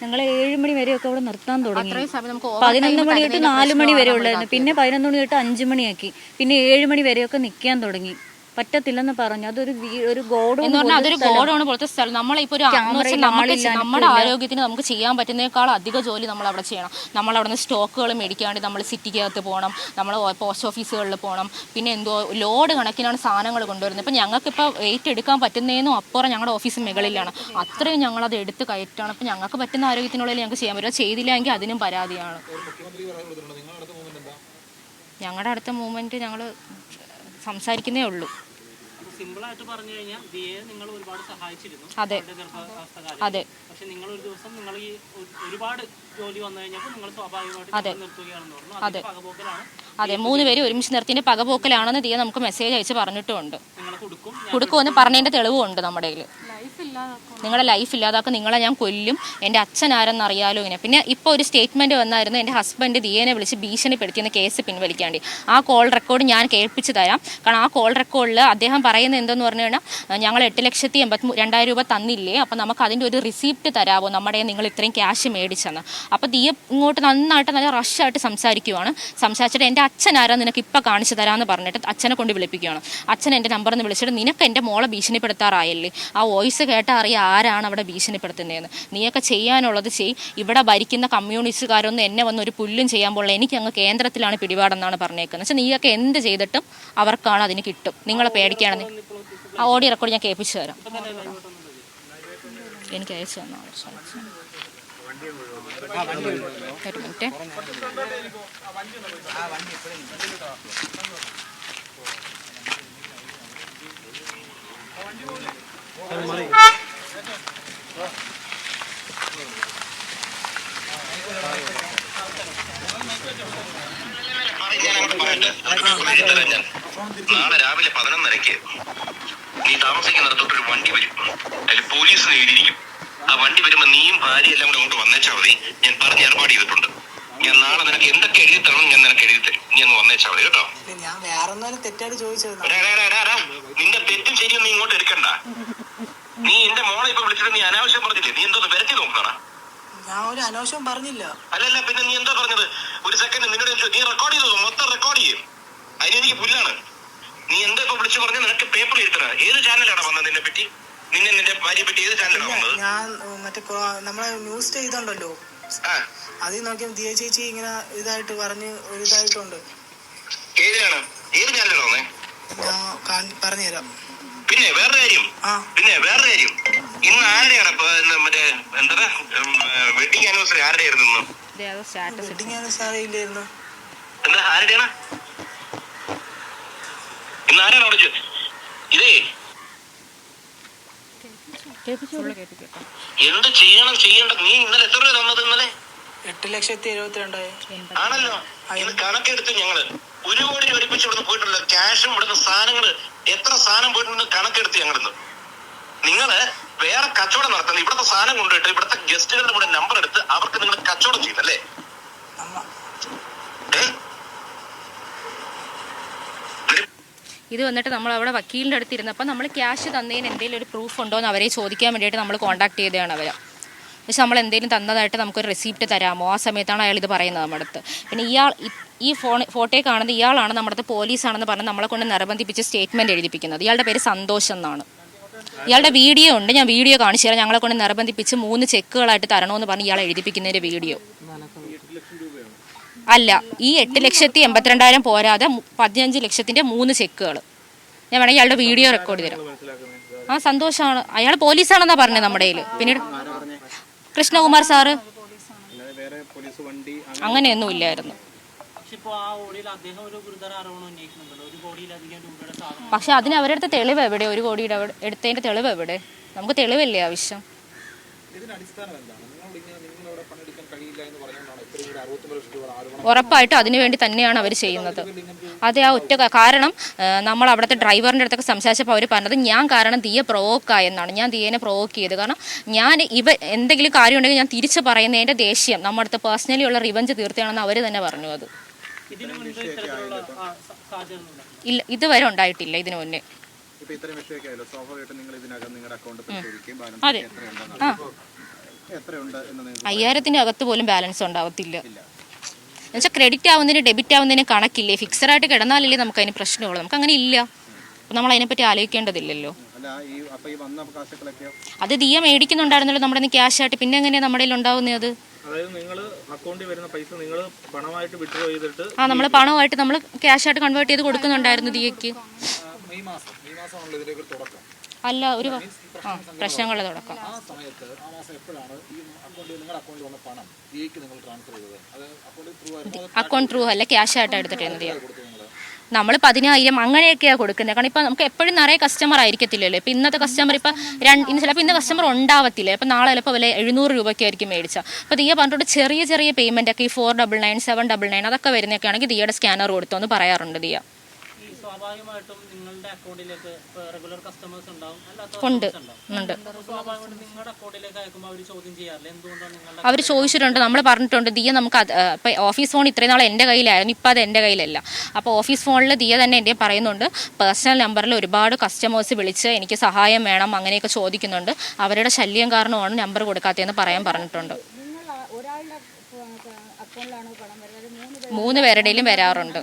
ഞങ്ങൾ ഏഴ് മണി വരെ ഒക്കെ അവിടെ നിർത്താൻ തുടങ്ങി. അത്രയും സമയം നമുക്ക് പതിനൊന്ന് മണി തൊട്ട് നാല് മണി വരെ ഉള്ളായിരുന്നു പിന്നെ പതിനൊന്ന് മണി തൊട്ട് അഞ്ച് മണിയാക്കി. പിന്നെ ഏഴ് മണി വരെയൊക്കെ നിൽക്കാൻ തുടങ്ങി. പറ്റത്തില്ലെന്ന് പറഞ്ഞു. അതൊരു ഒരു ഗോഡൗൺ എന്ന് പറഞ്ഞാൽ അതൊരു ഗോഡാണ് പോലത്തെ സ്ഥലം. നമ്മളിപ്പോ ഒരു നമുക്ക് നമ്മുടെ ആരോഗ്യത്തിന് നമുക്ക് ചെയ്യാൻ പറ്റുന്നേക്കാൾ അധിക ജോലി നമ്മൾ അവിടെ ചെയ്യണം. നമ്മൾ അവിടെ നിന്ന് സ്റ്റോക്കുകൾ മേടിക്കാണ്ട് വേണ്ടി നമ്മൾ സിറ്റിക്കകത്ത് പോകണം. നമ്മൾ പോസ്റ്റ് ഓഫീസുകളിൽ പോകണം. പിന്നെ എന്തോ ലോഡ് കണക്കിനാണ് സാധനങ്ങൾ കൊണ്ടുവരുന്നത്. ഇപ്പം ഞങ്ങൾക്കിപ്പോൾ വെയിറ്റ് എടുക്കാൻ പറ്റുന്നതിനും അപ്പുറം ഞങ്ങളുടെ ഓഫീസ് മുകളിലാണ്. അത്രയും അത് എടുത്ത് കയറ്റാണ്. അപ്പം ഞങ്ങൾക്ക് പറ്റുന്ന ആരോഗ്യത്തിനുള്ളിൽ ഞങ്ങൾക്ക് ചെയ്യാൻ പറ്റും. ചെയ്തില്ലെങ്കിൽ അതിനും പരാതിയാണ്. ഞങ്ങളുടെ അടുത്ത മൂവ്മെന്റ് ഞങ്ങൾ സംസാരിക്കുന്നേ ഉള്ളൂ. സിമ്പിൾ ആയിട്ട് പറഞ്ഞു കഴിഞ്ഞാൽ ദിയെ നിങ്ങൾ ഒരുപാട് സഹായിച്ചിരുന്നു. അതെ. അതെ. പക്ഷെ നിങ്ങൾ ഒരു ദിവസം നിങ്ങൾ ഈ ഒരുപാട് ജോലി വന്നു കഴിഞ്ഞപ്പോൾ നിങ്ങൾ സ്വാഭാവികമായിട്ട് അതെ. നിർത്തുകയാണെന്ന് പറഞ്ഞു. അതെ. പകപോക്കലാണ്. അതെ. മൂന്ന് പേര് ഒരുമിച്ച് നിർത്തിന്റെ പകപോക്കലാണെന്ന് ദിയ നമുക്ക് മെസ്സേജ് അയച്ച് പറഞ്ഞിട്ടുണ്ട് കൊടുക്കുമെന്ന് പറഞ്ഞതിന്റെ തെളിവുണ്ട് നമ്മുടെ കയ്യിൽ നിങ്ങളുടെ ലൈഫ് ഇല്ലാതാക്കും. നിങ്ങളെ ഞാൻ കൊല്ലും. എന്റെ അച്ഛൻ ആരെന്ന് അറിയാലോ ഇങ്ങനെ. പിന്നെ ഇപ്പോൾ ഒരു സ്റ്റേറ്റ്മെന്റ് വന്നായിരുന്നു എന്റെ ഹസ്ബൻഡ് ദിയേനെ വിളിച്ച് ഭീഷണിപ്പെടുത്തിയെന്ന് കേസ് പിൻവലിക്കാണ്ടി. ആ കോൾ റെക്കോർഡ് ഞാൻ കേൾപ്പിച്ച് തരാം. കാരണം ആ കോൾ റെക്കോർഡിൽ അദ്ദേഹം പറയുന്നത് എന്തെന്ന് പറഞ്ഞു കഴിഞ്ഞാൽ ഞങ്ങൾ എട്ട് ലക്ഷത്തി എൺപത്തി രണ്ടായിരം രൂപ തന്നില്ലേ? അപ്പോൾ നമുക്ക് അതിന്റെ ഒരു റിസീപ്റ്റ് തരാമോ നമ്മുടെ നിങ്ങൾ ഇത്രയും ക്യാഷ് മേടിച്ചെന്ന്. അപ്പോൾ ദിയ ഇങ്ങോട്ട് നന്നായിട്ട് നല്ല റഷായിട്ട് സംസാരിക്കുവാണ്. സംസാരിച്ചിട്ട് എന്റെ അച്ഛൻ ആരാ? നിനക്ക് ഇപ്പം കാണിച്ചു തരാമെന്ന് പറഞ്ഞിട്ട് അച്ഛനെ കൊണ്ട് വിളിപ്പിക്കുകയാണ് അച്ഛൻ എന്റെ നമ്പറിൽ നിന്ന് വിളിച്ചിട്ട് നിനക്ക് എന്റെ മോളെ ഭീഷണിപ്പെടുത്താറായല്ലേ? ആ വോയിസ് കേട്ടാൽ അറിയാം ആരാണ് അവിടെ ഭീഷണിപ്പെടുത്തുന്നതെന്ന്. നീയൊക്കെ ചെയ്യാനുള്ളത് ചെയ്. ഇവിടെ ഭരിക്കുന്ന കമ്മ്യൂണിസ്റ്റുകാരൊന്നും എന്നെ വന്ന് ഒരു പുല്ലും ചെയ്യാൻ പോലെ എനിക്ക് അങ്ങ് കേന്ദ്രത്തിലാണ് പിടിപാടെന്നാണ് പറഞ്ഞേക്കുന്നത്. പക്ഷെ നീയൊക്കെ എന്ത് ചെയ്തിട്ടും അവർക്കാണ് അതിന് കിട്ടും. നിങ്ങളെ പേടിക്കുകയാണെന്ന് ആ ഓഡിയോ റെക്കോർഡ് ഞാൻ കേൾപ്പിച്ചു തരാം. എനിക്ക് അയച്ചു തന്നാ ഒരു മിനിറ്റ് നാളെ രാവിലെ പതിനൊന്നരക്ക് നീ താമസിക്കുന്നിടത്തോട്ട് ഒരു വണ്ടി വരും. അതിൽ പോലീസ് നേടിയിരിക്കും ആ വണ്ടി വരുമ്പോ നീയും ഭാര്യ എല്ലാം കൂടെ അങ്ങോട്ട് വന്നേച്ചാ മതി. ഞാൻ പറഞ്ഞ് ഏർപ്പാട് ചെയ്തിട്ടുണ്ട്. ഞാൻ നാളെ നിനക്ക് എന്തൊക്കെ എഴുതി തരണം ഞാൻ നിനക്ക് എഴുതി തരും. നീ ഒന്ന് വന്നേച്ചാ മതി കേട്ടോ. നിന്റെ തെറ്റും ശരിയും നീ ഇങ്ങോട്ട് എടുക്കണ്ട. നീ എന്റെ മോളെ ഇപ്പൊ വിളിച്ചിട്ട് നീ അനാവശ്യം പറഞ്ഞില്ലേ? നീ എന്തോ വരത്തി നോക്കണം ഞാൻ ഒരു അനാവശ്യം പറഞ്ഞില്ല. അല്ലല്ല പിന്നെ നീ എന്താ പറഞ്ഞത്? ഒരു സെക്കൻഡ് നിന്നോട് ചോദിച്ചു, നീ റെക്കോർഡ് ചെയ്തോ മൊത്തം റെക്കോർഡ് ചെയ്യും. അതിന് എനിക്ക് പുല്ലാണ്. നീ എന്താ ഇപ്പൊ വിളിച്ചു പറഞ്ഞ നിനക്ക് പേപ്പർ എഴുത്തണ ഏത് ചാനലാണ് വന്നത് നിന്നെ പറ്റി? നിന്നെ നിന്റെ ഭാര്യയെ പറ്റി ഏത് ചാനലാണ് വന്നത്? ഞാൻ മറ്റേ നമ്മളെ ന്യൂസ് ചെയ്തുണ്ടല്ലോ അതിൽ നോക്കിയാൽ ദിയ ചേച്ചി ഇങ്ങനെ ഇതായിട്ട് പറഞ്ഞ് ഒരു ഇതായിട്ടുണ്ട് ഏത് ചാനലാണ് വന്നേ? ഞാൻ പറഞ്ഞുതരാം. പിന്നെ വേറെ കാര്യം. പിന്നെ വേറെ കാര്യം. ഇന്ന് ആരുടെയാണ് ഇപ്പൊ മറ്റേ എന്താ വെഡിങ് ആനിവേഴ്സറി ആരുടെ ആയിരുന്നു സ്റ്റാറ്റസ് എന്താ ആരുടെയാണ്? ഇന്ന് ആരാണ് ചെ- ഇതേ എന്ത് ചെയ്യണം ചെയ്യണ്ട. നീ ഇന്നലെ എത്ര രൂപ തന്നത് ഇന്നലെ? എട്ട് ലക്ഷത്തി എഴുപത്തിരണ്ടായി. ആണല്ലോ. ഇന്ന് കണക്കെടുത്ത് ഞങ്ങൾ. ഒരു കോടി ഒരുമിച്ച് ഇവിടുന്ന് പോയിട്ടുള്ള ക്യാഷും ഇവിടുന്ന് സാധനങ്ങൾ എത്ര സാധനം പോയിട്ടുണ്ടെന്ന് കണക്കെടുത്ത് ഞങ്ങളിന്ന്. നിങ്ങൾ വേറെ കച്ചവടം നടത്തുന്നത് ഇവിടുത്തെ സാധനം കൊണ്ടുപോയിട്ട് ഇവിടുത്തെ ഗസ്റ്റുകളുടെ കൂടെ നമ്പർ എടുത്ത് അവർക്ക് നിങ്ങൾ കച്ചവടം ചെയ്യുന്നല്ലേ ഇത് വന്നിട്ട് നമ്മൾ അവിടെ വക്കീലിന്റെ അടുത്ത് ഇരുന്നപ്പോൾ നമ്മൾ ക്യാഷ് തന്നതിന് എന്തെങ്കിലും ഒരു പ്രൂഫ് ഉണ്ടോ എന്ന് അവരെ ചോദിക്കാൻ വേണ്ടിയിട്ട് നമ്മൾ കോൺടാക്ട് ചെയ്തതാണ് അവരെ. പക്ഷെ നമ്മൾ എന്തെങ്കിലും തന്നതായിട്ട് നമുക്കൊരു റെസിപ്റ്റ് തരാമോ? ആ സമയത്താണ് അയാൾ ഇത് പറയുന്നത് നമ്മുടെ അടുത്ത്. പിന്നെ ഇയാൾ ഈ ഫോൺ ഫോട്ടോയെ കാണുന്ന ഇയാളാണ് നമ്മുടെ അടുത്ത് പോലീസാണെന്ന് പറഞ്ഞ് നമ്മളെ കൊണ്ട് നിർബന്ധിപ്പിച്ച് സ്റ്റേറ്റ്മെന്റ് എഴുതിപ്പിക്കുന്നത്. ഇയാളുടെ പേര് സന്തോഷം എന്നാണ്. ഇയാളുടെ വീഡിയോ ഉണ്ട്. ഞാൻ വീഡിയോ കാണിച്ചു തരാം. ഞങ്ങളെ കൊണ്ട് നിർബന്ധിപ്പിച്ച് മൂന്ന് ചെക്കുകളായിട്ട് തരണമെന്ന് പറഞ്ഞ് ഇയാൾ എഴുതിപ്പിക്കുന്നതിന്റെ വീഡിയോ. അല്ല ഈ എട്ട് ലക്ഷത്തി എൺപത്തിരണ്ടായിരം പോരാതെ പതിനഞ്ച് ലക്ഷത്തിന്റെ മൂന്ന് ചെക്കുകൾ. ഞാൻ വേണമെങ്കിൽ ഇയാളുടെ വീഡിയോ റെക്കോർഡ് തരാം. ആ സന്തോഷമാണ് അയാൾ പോലീസാണെന്നാണ് പറഞ്ഞത് നമ്മുടെ കയ്യിൽ പിന്നീട് കൃഷ്ണകുമാർ സാറ്? അല്ലാതെ വേറെ പോലീസ് വണ്ടി അങ്ങനെയൊന്നും ഇല്ലായിരുന്നു. പക്ഷെ അതിന് അവരുടെ തെളിവ് എവിടെ? ഒരു കോടിയുടെ എടുത്തതിന്റെ തെളിവ് എവിടെ? നമുക്ക് തെളിവല്ലേ ആവശ്യം ഇതിന് അടിസ്ഥാനം എന്താണ് നിങ്ങളോട് ഇങ്ങനെ നിങ്ങളവിടെ പണിയെടുക്കാൻ കഴിയില്ല എന്ന് പറഞ്ഞുകൊണ്ടാണ് ഇത്രയും കൂടി അറുപത്തൊമ്പത് ലക്ഷം രൂപ ആരോപണം ഉറപ്പായിട്ടും അതിനു വേണ്ടി തന്നെയാണ് അവർ ചെയ്യുന്നത്. അതെ ആ ഒറ്റ കാരണം നമ്മൾ അവിടുത്തെ ഡ്രൈവറിന്റെ അടുത്തൊക്കെ സംസാരിച്ചപ്പോൾ അവർ പറഞ്ഞത് ഞാൻ കാരണം തീയെ പ്രൊവോക്ക് ആയെന്നാണ് ഞാൻ തീയനെ പ്രൊവോക്ക് ചെയ്ത്. കാരണം ഞാൻ ഇവ എന്തെങ്കിലും കാര്യം ഉണ്ടെങ്കിൽ ഞാൻ തിരിച്ച് പറയുന്നതിന്റെ ദേഷ്യം നമ്മുടെ അടുത്ത് പേഴ്സണലി ഉള്ള റിവഞ്ച് തീർത്തയാണെന്ന് അവർ തന്നെ പറഞ്ഞു അത്. ഇല്ല ഇതുവരെ ഉണ്ടായിട്ടില്ല ഇതിനു മുന്നേ. അതെ. അയ്യായിരത്തിന്റെ അകത്ത് പോലും ബാലൻസ് ഉണ്ടാവത്തില്ല. എന്നുവെച്ചാൽ ക്രെഡിറ്റ് ആവുന്നതിന് ഡെബിറ്റ് ആവുന്നതിന് കണക്കില്ലേ? ഫിക്സഡ് ആയിട്ട് കിടന്നാലല്ലേ നമുക്ക് അതിന് പ്രശ്നമുള്ളൂ. നമുക്ക് അങ്ങനെ ഇല്ല. അപ്പം നമ്മൾ അതിനെപ്പറ്റി ആലോചിക്കേണ്ടതില്ലല്ലോ. അല്ല ഈ അപ്പൊ ഈ വന്ന കാശുകളൊക്കെയോ അത് ദിയ മേടിക്കുന്നുണ്ടായിരുന്നല്ലോ നമ്മുടെ ക്യാഷ് ആയിട്ട്. പിന്നെ എങ്ങനെയാണ് നമ്മുടെ ഉണ്ടാവുന്നത് അതായത് നിങ്ങൾ അക്കൗണ്ടിൽ പൈസ നിങ്ങൾ പണമായിട്ട് വിഡ്രോ ചെയ്തിട്ട് ആ നമ്മൾ പണമായിട്ട് നമ്മൾ ക്യാഷ് ആയിട്ട് കൺവേർട്ട് ചെയ്ത് കൊടുക്കുന്നുണ്ടായിരുന്നു ദിയക്ക് അല്ല ഒരു പ്രശ്നങ്ങളുടെ തുടക്കം. ആ സമയത്ത് ആ മാസം എപ്പോഴാണ് ഈ അക്കൗണ്ടിൽ നിങ്ങളുടെ അക്കൗണ്ടിൽ വന്ന പണം നിങ്ങൾ ട്രാൻസ്ഫർ ചെയ്തത്? അത് അക്കൗണ്ടിൽ ത്രൂ ആയിരുന്നു? അക്കൗണ്ട് ത്രൂ അല്ല ക്യാഷ് ആയിട്ട് എടുത്തിട്ട് നമ്മൾ പതിനായിരം അങ്ങനെയൊക്കെയാണ് കൊടുക്കുന്നത്. കാരണം ഇപ്പം നമുക്ക് എപ്പോഴും നിറയെ കസ്റ്റമർ ആയിരിക്കത്തില്ലല്ലോ. ഇപ്പം ഇന്നത്തെ കസ്റ്റമർ ഇപ്പം രണ്ട് ഇന്ന് ചിലപ്പോൾ ഇന്ന് കസ്റ്റമർ ഉണ്ടാവത്തില്ല. ഇപ്പം നാളെ ചിലപ്പോൾ വില എഴുന്നൂറ് രൂപയ്ക്കായിരിക്കും മേടിച്ചാൽ അപ്പോൾ ദിയ പറഞ്ഞിട്ട് ചെറിയ ചെറിയ പേയ്മെന്റ് ഒക്കെ ഈ four double nine seven double nine അതൊക്കെ വരുന്നതൊക്കെ ആണെങ്കിൽ ദിയയുടെ സ്കാനർ കൊടുത്തോ എന്ന് പറയാറുണ്ട് ദിയ. ഈ സ്വാഭാവികമായിട്ടും നിങ്ങളുടെ അക്കൗണ്ടിലേക്ക് റെഗുലർ കസ്റ്റമേഴ്സ് ഉണ്ടാവും. അല്ലാത്ത ഉണ്ട് ഉണ്ട്. നിങ്ങളുടെ അക്കൗണ്ടിലേക്ക് അയക്കുമ്പോൾ അവർ ചോദ്യം ചെയ്യാറില്ല? എന്തുകൊണ്ടാണ് നിങ്ങളുടെ അവർ ചോദിച്ചിട്ടുണ്ട് നമ്മൾ പറഞ്ഞിട്ടുണ്ട് ദിയ നമുക്ക് അത് ഇപ്പം ഓഫീസ് ഫോൺ ഇത്രയും നാൾ എന്റെ കയ്യിലായിരുന്നു ഇപ്പം അത് എന്റെ കയ്യിലല്ല. അപ്പോൾ ഓഫീസ് ഫോണിൽ ദിയ തന്നെ എന്റെ പറയുന്നുണ്ട് പേഴ്സണൽ നമ്പറിൽ ഒരുപാട് കസ്റ്റമേഴ്സ് വിളിച്ച് എനിക്ക് സഹായം വേണം അങ്ങനെയൊക്കെ ചോദിക്കുന്നുണ്ട്. അവരുടെ ശല്യം കാരണമാണ് നമ്പർ കൊടുക്കാത്തതെന്ന് പറയാൻ പറഞ്ഞിട്ടുണ്ട്. മൂന്ന് പേരുടെയും വരാറുണ്ട്.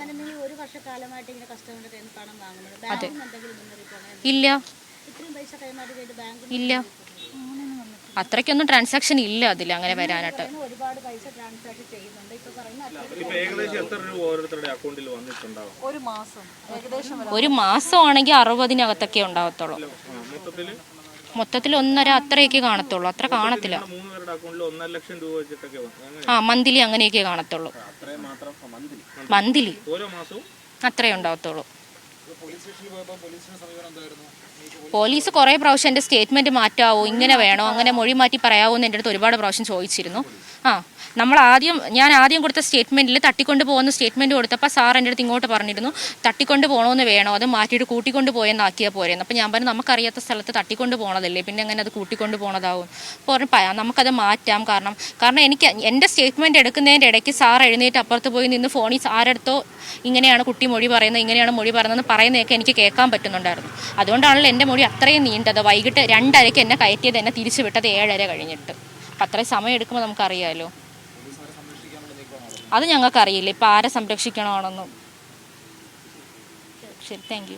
വർഷക്കാലമായിട്ട് ഇങ്ങനെ കസ്റ്റമറിന്റെ കയ്യിൽ പണം വാങ്ങുന്നത്? ബാങ്കിൽ എന്തെങ്കിലും മുന്നറിയിപ്പ് ഇല്ല. ഇത്രയും പൈസ കൈമാറി ചെയ്ത് ബാങ്കിൽ ഇല്ല. അത്രയ്ക്കൊന്നും ട്രാൻസാക്ഷൻ ഇല്ല അതിൽ അങ്ങനെ വരാനായിട്ട്. ഒരുപാട് പൈസ ട്രാൻസാക്ഷൻ ചെയ്യുന്നുണ്ട്? ഇപ്പൊ പറയുന്ന ഏകദേശം ഒരു മാസം. ഒരു മാസമാണെങ്കിൽ അറുപതിനകത്തൊക്കെ ഉണ്ടാകത്തുള്ളൂ മൊത്തത്തിൽ മൊത്തത്തിൽ ഒന്നര അത്രയൊക്കെ കാണത്തുള്ളൂ. അത്ര കാണത്തില്ല. ആ മന്ത്ലി അങ്ങനെയൊക്കെ കാണത്തുള്ളൂ. മന്ത്ലി. ഓരോ മാസവും? അത്രേ ഉണ്ടാവത്തുള്ളൂ. പോലീസ് കുറേ പ്രാവശ്യം എന്റെ സ്റ്റേറ്റ്മെന്റ് മാറ്റാവോ? ഇങ്ങനെ വേണോ? അങ്ങനെ മൊഴി മാറ്റി പറയാവോ എന്ന് എന്റെ അടുത്ത് ഒരുപാട് പ്രാവശ്യം ചോദിച്ചിരുന്നു. ആ നമ്മൾ ആദ്യം ഞാൻ ആദ്യം കൊടുത്ത സ്റ്റേറ്റ്മെന്റിൽ തട്ടിക്കൊണ്ട് പോകുന്ന സ്റ്റേറ്റ്മെന്റ് കൊടുത്തപ്പോൾ സാർ എന്റെ അടുത്ത് ഇങ്ങോട്ട് പറഞ്ഞിരുന്നു തട്ടിക്കൊണ്ട് പോകണമെന്ന് വേണോ? അത് മാറ്റിയിട്ട് കൂട്ടിക്കൊണ്ട് പോയെന്നാക്കിയാൽ പോരെന്ന്. അപ്പോൾ ഞാൻ പറഞ്ഞു നമുക്കറിയാത്ത സ്ഥലത്ത് തട്ടിക്കൊണ്ട് പോകണതല്ലേ പിന്നെ എങ്ങനെ അത് കൂട്ടിക്കൊണ്ട് പോകണതാവും അപ്പോൾ പറഞ്ഞു "പ- നമുക്കത് മാറ്റാം കാരണം കാരണം എനിക്ക് എന്റെ സ്റ്റേറ്റ്മെന്റ് എടുക്കുന്നതിന്റെ ഇടയ്ക്ക് സാർ എഴുന്നേറ്റ് അപ്പുറത്ത് പോയി നിന്ന് ഫോണിൽ ആരെടുത്തോ ഇങ്ങനെയാണ് കുട്ടി മൊഴി പറയുന്നത് ഇങ്ങനെയാണ് മൊഴി പറയുന്നതെന്ന് പറയുന്നതൊക്കെ എനിക്ക് കേൾക്കാൻ പറ്റുന്നുണ്ടായിരുന്നു. അതുകൊണ്ടാണല്ലോ എന്റെ മൊഴി അത്രയും നീണ്ടത് വൈകിട്ട് രണ്ടരയ്ക്ക് എന്നെ കയറ്റിയത് എന്നെ തിരിച്ചു വിട്ടത് ഏഴര കഴിഞ്ഞിട്ട്. അപ്പം അത്രയും സമയം എടുക്കുമ്പോൾ നമുക്കറിയാമല്ലോ അത് ഞങ്ങൾക്കറിയില്ല. ഇപ്പം ആരെ സംരക്ഷിക്കണമാണെന്നും. ശരി താങ്ക്